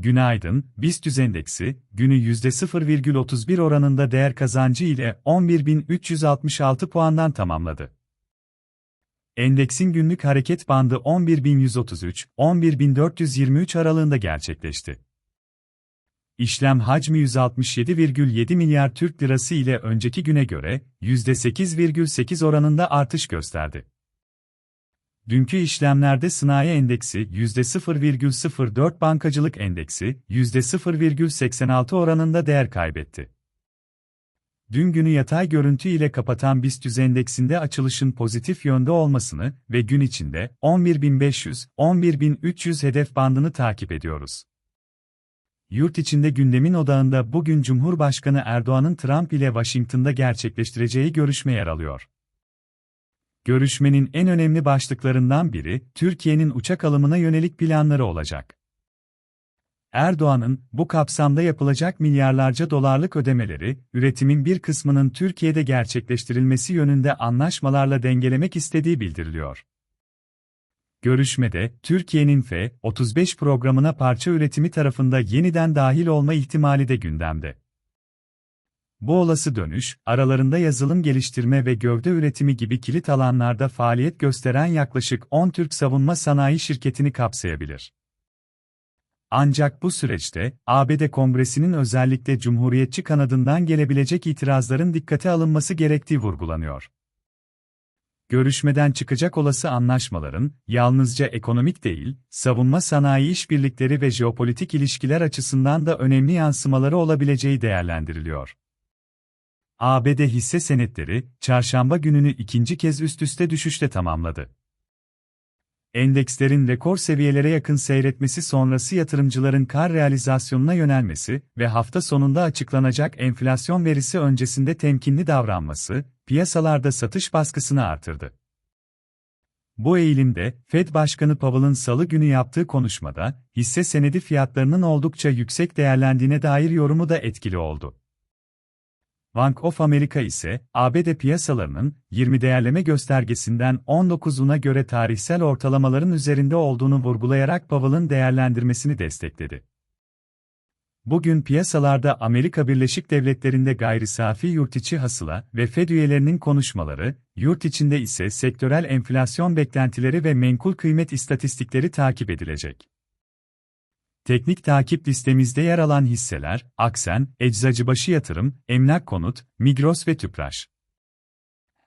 Günaydın, BIST endeksi, günü %0,31 oranında değer kazancı ile 11.366 puandan tamamladı. Endeksin günlük hareket bandı 11.133-11.423 aralığında gerçekleşti. İşlem hacmi 167,7 milyar Türk lirası ile önceki güne göre %8,8 oranında artış gösterdi. Dünkü işlemlerde sanayi endeksi %0,04 bankacılık endeksi %0,86 oranında değer kaybetti. Dün günü yatay görüntü ile kapatan BIST endeksinde açılışın pozitif yönde olmasını ve gün içinde 11.500-11.300 hedef bandını takip ediyoruz. Yurt içinde gündemin odağında bugün Cumhurbaşkanı Erdoğan'ın Trump ile Washington'da gerçekleştireceği görüşme yer alıyor. Görüşmenin en önemli başlıklarından biri, Türkiye'nin uçak alımına yönelik planları olacak. Erdoğan'ın, bu kapsamda yapılacak milyarlarca dolarlık ödemeleri, üretimin bir kısmının Türkiye'de gerçekleştirilmesi yönünde anlaşmalarla dengelemek istediği bildiriliyor. Görüşmede, Türkiye'nin F-35 programına parça üretimi tarafında yeniden dahil olma ihtimali de gündemde. Bu olası dönüş, aralarında yazılım geliştirme ve gövde üretimi gibi kilit alanlarda faaliyet gösteren yaklaşık 10 Türk savunma sanayi şirketini kapsayabilir. Ancak bu süreçte, ABD Kongresi'nin özellikle Cumhuriyetçi kanadından gelebilecek itirazların dikkate alınması gerektiği vurgulanıyor. Görüşmeden çıkacak olası anlaşmaların, yalnızca ekonomik değil, savunma sanayi işbirlikleri ve jeopolitik ilişkiler açısından da önemli yansımaları olabileceği değerlendiriliyor. ABD hisse senetleri, çarşamba gününü ikinci kez üst üste düşüşle tamamladı. Endekslerin rekor seviyelere yakın seyretmesi sonrası yatırımcıların kar realizasyonuna yönelmesi ve hafta sonunda açıklanacak enflasyon verisi öncesinde temkinli davranması, piyasalarda satış baskısını artırdı. Bu eğilimde, Fed Başkanı Powell'ın salı günü yaptığı konuşmada, hisse senedi fiyatlarının oldukça yüksek değerlendiğine dair yorumu da etkili oldu. Bank of America ise, ABD piyasalarının 20 değerleme göstergesinden 19'una göre tarihsel ortalamaların üzerinde olduğunu vurgulayarak Powell'ın değerlendirmesini destekledi. Bugün piyasalarda Amerika Birleşik Devletleri'nde gayri safi yurtiçi hasıla ve Fed üyelerinin konuşmaları, yurt içinde ise sektörel enflasyon beklentileri ve menkul kıymet istatistikleri takip edilecek. Teknik takip listemizde yer alan hisseler, Aksen, Eczacıbaşı Yatırım, Emlak Konut, Migros ve Tüpraş.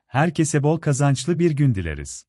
Herkese bol kazançlı bir gün dileriz.